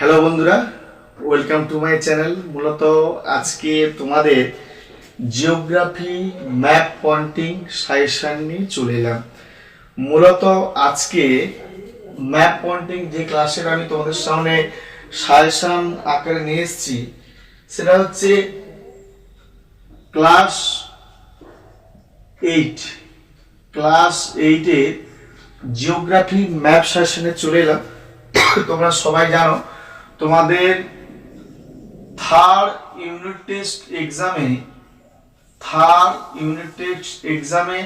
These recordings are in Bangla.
হ্যালো বন্ধুরা। ওয়েলকাম টু মাই চ্যানেল মূলত আজকে তোমাদের জিওগ্রাফি ম্যাপ পয়েন্টিং সাজেশন নিয়ে চলে এলাম। মূলত আজকে ম্যাপ পয়েন্টিং যে ক্লাসের আমি তোমাদের সামনে সাজেশন আকারে নিয়ে এসেছি, সেটা হচ্ছে ক্লাস এইট ক্লাস এইটের জিওগ্রাফি ম্যাপ সেশনে চলে এলাম। তোমরা সবাই জানো তোমাদের থার্ড ইউনিট টেস্ট এক্সামে থার্ড ইউনিট টেস্ট এক্সামে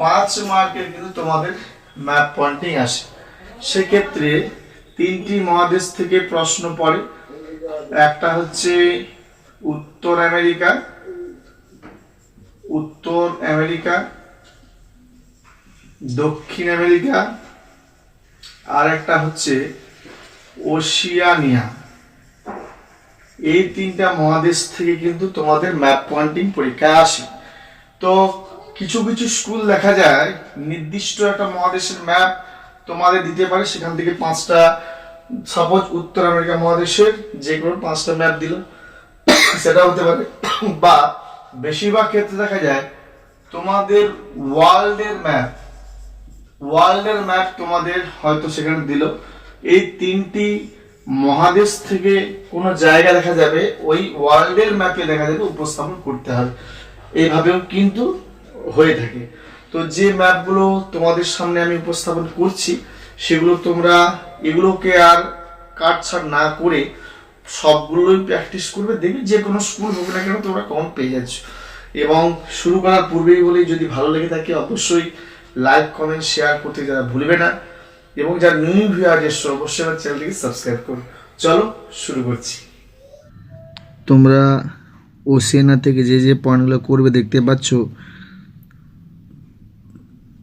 পাঁচ মার্কের কিন্তু তোমাদের ম্যাপ পয়েন্টিং আসে। সেক্ষেত্রে তিনটি মহাদেশ থেকে প্রশ্ন পড়ে। একটা হচ্ছে উত্তর আমেরিকা উত্তর আমেরিকা, দক্ষিণ আমেরিকা, আর একটা হচ্ছে ওশিয়ানিয়া। এই তিনটা মহাদেশ থেকে কিন্তু তোমাদের ম্যাপ পয়েন্টিং পরীক্ষায় আসে। তো কিছু কিছু স্কুল দেখা যায়, নির্দিষ্ট একটা মহাদেশের ম্যাপ তোমাদের দিতে পারে। সেখান থেকে পাঁচটা সাপোজ উত্তর আমেরিকা মহাদেশের যে কোনো পাঁচটা ম্যাপ দিল। সেটা হতে পারে। বা বেশিরভাগ ক্ষেত্রে দেখা যায়, তোমাদের ওয়ার্ল্ডের ম্যাপ ওয়ার্ল্ডের ম্যাপ তোমাদের হয়তো সেখানে দিল। এই তিনটি মহাদেশ থেকে কোনো জায়গা দেখা যাবে, ওই ওয়ার্ল্ডের ম্যাপে দেখা যাবে উপস্থাপন করতে হবে। এইভাবেও কিন্তু হয়ে থাকে। তো যে ম্যাপগুলো তোমাদের সামনে আমি উপস্থাপন করছি, সেগুলো তোমরা এগুলোকে আর কাটছাট না করে সবগুলোই প্র্যাকটিস করবে। দেখবে যে কোনো স্কুল হোক না কেন তোমরা কম পেয়ে যাচ্ছ। এবং শুরু করার পূর্বেই বলি, যদি ভালো লেগে থাকে অবশ্যই লাইক কমেন্ট শেয়ার করতে যারা ভুলবে না। এবং যারা নিউ ভিউয়ার এসছো অবশ্যই আমার চ্যানেলটিকে সাবস্ক্রাইব করো। চলো, শুরু করছি। তোমরা ওসিয়ানা থেকে যে যে পয়েন্টগুলো করবে দেখতে পাচ্ছ,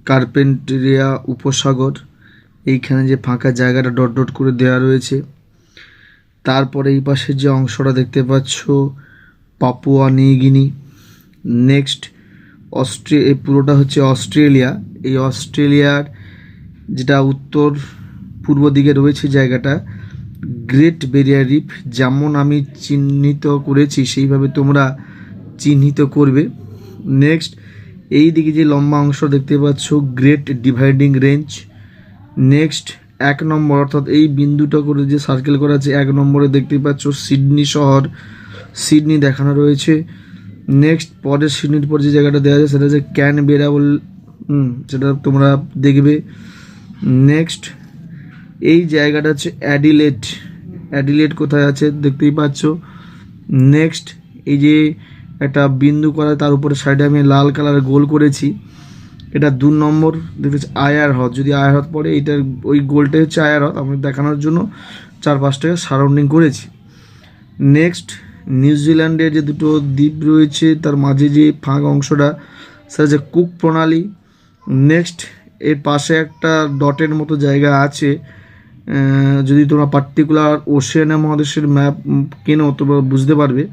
কার্পেন্টেরিয়া উপসাগর, এইখানে যে ফাঁকা জায়গাটা ডট ডট করে দেওয়া রয়েছে, তারপরে এই পাশের যে অংশটা দেখতে পাচ্ছ, পাপুয়া নিউগিনি নেক্সট অস্ট্রে এই পুরোটা হচ্ছে অস্ট্রেলিয়া। এই অস্ট্রেলিয়ার যেটা উত্তর পূর্ব দিকে রয়েছে জায়গাটা গ্রেট বেরিয়ার রিফ যেমন আমি চিহ্নিত করেছি, সেইভাবে তোমরা চিহ্নিত করবে। নেক্সট এই দিকে যে লম্বা অংশ দেখতে পাচ্ছ গ্রেট ডিভাইডিং রেঞ্জ নেক্সট এক নম্বর, অর্থাৎ এই বিন্দুটা করে যে সার্কেল করা আছে, এক নম্বরে দেখতে পাচ্ছ সিডনি শহর। সিডনি দেখানো রয়েছে। নেক্সট পরের সিডনির পর যে জায়গাটা দেওয়া আছে, সেটা হচ্ছে ক্যান বেরাবল সেটা তোমরা দেখবে। নেক্সট এই জায়গাটা হচ্ছে অ্যাডিলেট অ্যাডিলেট কোথায় আছে দেখতেই পাচ্ছ। নেক্সট এই যে একটা বিন্দু করা, তার উপরে সাইডে আমি লাল কালার গোল করেছি। এটা দু নম্বর দেখতে আয়ার হ্রদ যদি আয়ার হ্রদ পড়ে এইটার ওই গোলটাই হচ্ছে আয়ার হ্রদ আমি দেখানোর জন্য চার পাঁচটাকে সারাউন্ডিং করেছি নেক্সট নিউজিল্যান্ডের যে দুটো দ্বীপ রয়েছে, তার মাঝে যে ফাঁক অংশটা, সেটা হচ্ছে কুক প্রণালী। নেক্সট এর পাশে একটা ডটের মতো জায়গা আছে। যদি তোমরা পার্টিকুলার ওশেনিয়া মহাদেশের ম্যাপ কেনো তোমরা বুঝতে পারবে।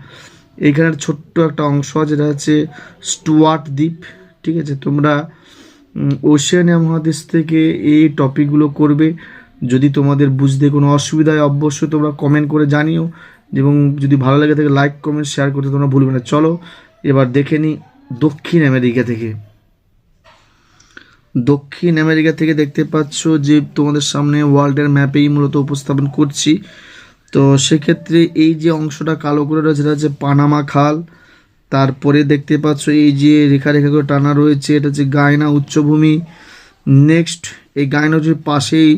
এইখানের ছোট্ট একটা অংশ যেটা হচ্ছে স্টুয়ার্ট দ্বীপ ঠিক আছে? তোমরা উম, ওশেনিয়া মহাদেশ থেকে এই টপিকগুলো করবে। যদি তোমাদের বুঝতে কোনো অসুবিধা হয় অবশ্যই তোমরা কমেন্ট করে জানিও। এবং যদি ভালো লাগে থাকে লাইক কমেন্ট শেয়ার করতে তোমরা ভুলবে না। চলো এবার দেখে নিই দক্ষিণ আমেরিকা থেকে। দক্ষিণ আমেরিকা থেকে দেখতে পাচ্ছ যে তোমাদের সামনে ওয়ার্ল্ডের ম্যাপেই মূলত উপস্থাপন করছি। তো সেক্ষেত্রে এই যে অংশটা কালো করে রয়েছে এটা হচ্ছে পানামা খাল। তারপরে দেখতে পাচ্ছ এই যে রেখা রেখা করে টানা রয়েছে, এটা হচ্ছে গায়না উচ্চভূমি। নেক্সট এই গায়না উচ্চ পাশেই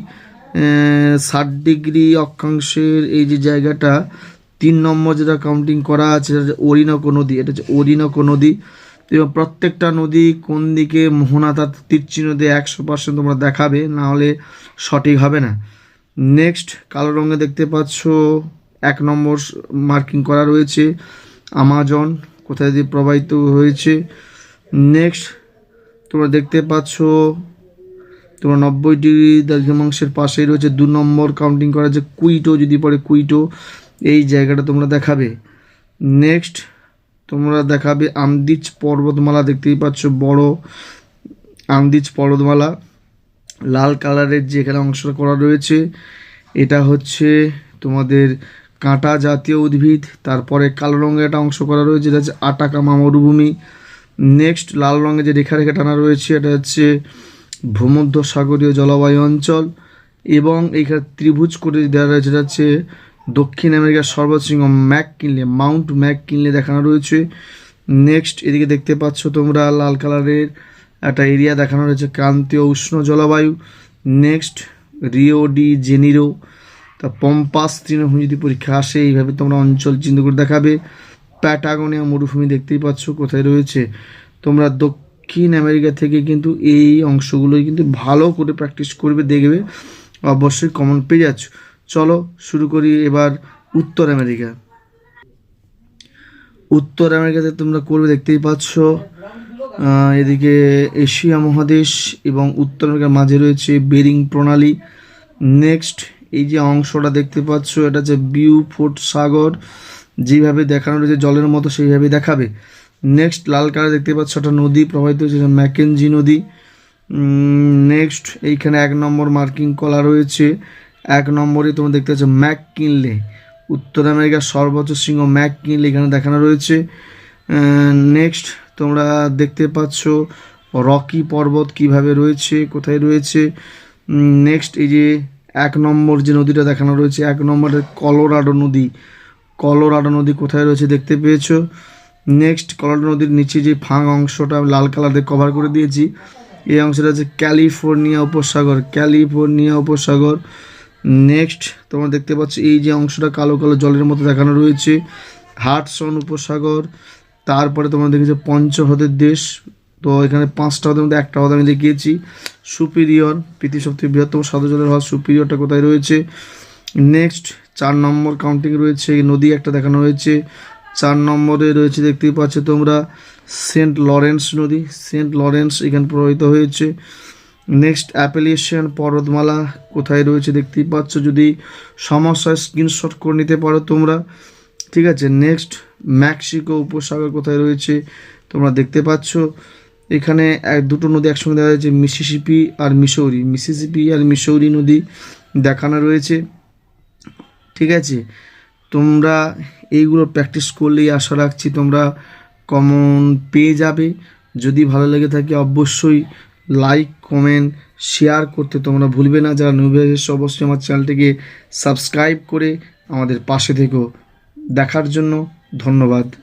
ষাট ডিগ্রি অক্ষাংশের এই যে জায়গাটা, তিন নম্বর যেটা কাউন্টিং করা আছে, সেটা হচ্ছে অরিনকো নদী। এটা হচ্ছে অরিনকো নদী। এবং প্রত্যেকটা নদী কোন দিকে মোহনা তার তীরচিহ্ন দিয়ে একশো পার্সেন্ট তোমরা দেখাবে, না হলে সঠিক হবে না। নেক্সট কালো রঙে দেখতে পাচ্ছ, এক নম্বর মার্কিং করা রয়েছে আমাজন কোথায় দিয়ে প্রবাহিত হয়েছে। নেক্সট তোমরা দেখতে পাচ্ছ, তোমরা নব্বই ডিগ্রি দ্রাঘিমাংশের পাশেই রয়েছে, দু নম্বর কাউন্টিং করা যে কুইটো, যদি পড়ে কুইটো, এই জায়গাটা তোমরা দেখাবে। নেক্সট তোমরা দেখাবে আমদিজ পর্বতমালা, দেখতেই পাচ্ছ বড় আমদিজ পর্বতমালা। লাল কালারের যে এখানে অংশটা করা রয়েছে, এটা হচ্ছে তোমাদের কাঁটা জাতীয় উদ্ভিদ। তারপরে কালো রঙের একটা অংশ করা রয়েছে যেটা হচ্ছে আটাকামা মরুভূমি। নেক্সট লাল রঙের যে রেখা রেখা টানা রয়েছে, এটা হচ্ছে ভূমধ্য সাগরীয় জলবায়ু অঞ্চল। এবং এইখানে ত্রিভুজ করে দেওয়া রয়েছে, এটা হচ্ছে দক্ষিণ আমেরিকার সর্বশৃঙ্গ McKinley, Mount McKinley দেখানো রয়েছে। নেক্সট, এদিকে দেখতে পাচ্ছ তোমরা লাল কালারের একটা এরিয়া দেখানো রয়েছে, ক্রান্তীয় উষ্ণ জলবায়ু। Next, Rio de Janeiro. তা পম্পাস তৃণভূমি যদি পরীক্ষা আসে, এইভাবে তোমরা অঞ্চল চিহ্ন করে দেখাবে। প্যাটাগোনিয়া মরুভূমি দেখতেই পাচ্ছ কোথায় রয়েছে। তোমরা দক্ষিণ আমেরিকা থেকে কিন্তু এই অংশগুলোই কিন্তু ভালো করে প্র্যাকটিস করবে, দেখবে। অবশ্যই কমন পেয়ে যাচ্ছ। চলো, শুরু করি এবার উত্তর আমেরিকা। উত্তর আমেরিকাতে তোমরা করবে, দেখতেই পাচ্ছ এদিকে এশিয়া মহাদেশ এবং উত্তর আমেরিকার মাঝে রয়েছে বেরিং প্রণালী। নেক্সট এই যে অংশটা দেখতে পাচ্ছ, এটা হচ্ছে বিউ ফোর্ট সাগর। যেভাবে দেখানো রয়েছে, জলের মতো সেইভাবে দেখাবে। নেক্সট লাল কালার দেখতে পাচ্ছ, একটা নদী প্রবাহিত হচ্ছে ম্যাকেনজি নদী। নেক্সট এইখানে এক নম্বর মার্কিং কলা রয়েছে। এক নম্বরে তোমরা দেখতে পাচ্ছ ম্যাক কিনলে উত্তর আমেরিকার সর্বোচ্চ সিংহ ম্যাক কিনলে এখানে দেখানো রয়েছে। নেক্সট তোমরা দেখতে পাচ্ছ রকি পর্বত কীভাবে রয়েছে, কোথায় রয়েছে। নেক্সট এই যে এক নম্বর যে নদীটা দেখানো রয়েছে, এক নম্বরের কলোরাডো নদী। কলোরাডো নদী কোথায় রয়েছে দেখতে পেয়েছ? নেক্সট কলোরাডো নদীর নিচে যে ফাঁক অংশটা আমি লাল কালার দিয়ে কভার করে দিয়েছি। এই অংশটা হচ্ছে ক্যালিফোর্নিয়া উপসাগর ক্যালিফোর্নিয়া উপসাগর। নেক্সট তোমরা দেখতে পাচ্ছ এই যে অংশটা কালো কালো জলের মতো দেখানো রয়েছে। হাটসন উপসাগর, তারপরে তোমরা দেখেছ পঞ্চহ্রদের দেশ। তো এখানে পাঁচটা হ্রদের মধ্যে একটা হ্রদ আমি দেখিয়েছি। সুপিরিয়র, পৃথিবীর সবথেকে বৃহত্তম সাদা জলের হ্রদ সুপিরিয়রটা কোথায় রয়েছে? নেক্সট চার নম্বর কাউন্টিং রয়েছে। নদী একটা দেখানো হয়েছে। চার নম্বরে রয়েছে, দেখতেই পাচ্ছ তোমরা সেন্ট লরেন্স নদী। সেন্ট লরেন্স এখানে প্রবাহিত হয়েছে। নেক্সট অ্যাপেলিয়েশন পর্বতমালা কোথায় রয়েছে দেখতেই পাচ্ছ? যদি সমস্যা স্ক্রিনশট করে নিতে পারো তোমরা, ঠিক আছে? নেক্সট ম্যাক্সিকো উপসাগর কোথায় রয়েছে তোমরা দেখতে পাচ্ছ? এখানে এক, দুটো নদী একসঙ্গে দেখা যাচ্ছে মিসিসিপি আর মিসৌরি মিসিসিপি আর মিসৌরি নদী দেখানো রয়েছে, ঠিক আছে? তোমরা এইগুলো প্র্যাকটিস করলেই আশা রাখছি তোমরা কমন পেয়ে যাবে। যদি ভালো লেগে থাকে অবশ্যই লাইক কমেন্ট শেয়ার করতে তোমরা ভুলবে না। যারা এসেছ অবশ্যই আমার চ্যানেলটিকে সাবস্ক্রাইব করে আমাদের পাশে থেকো। দেখার জন্য ধন্যবাদ।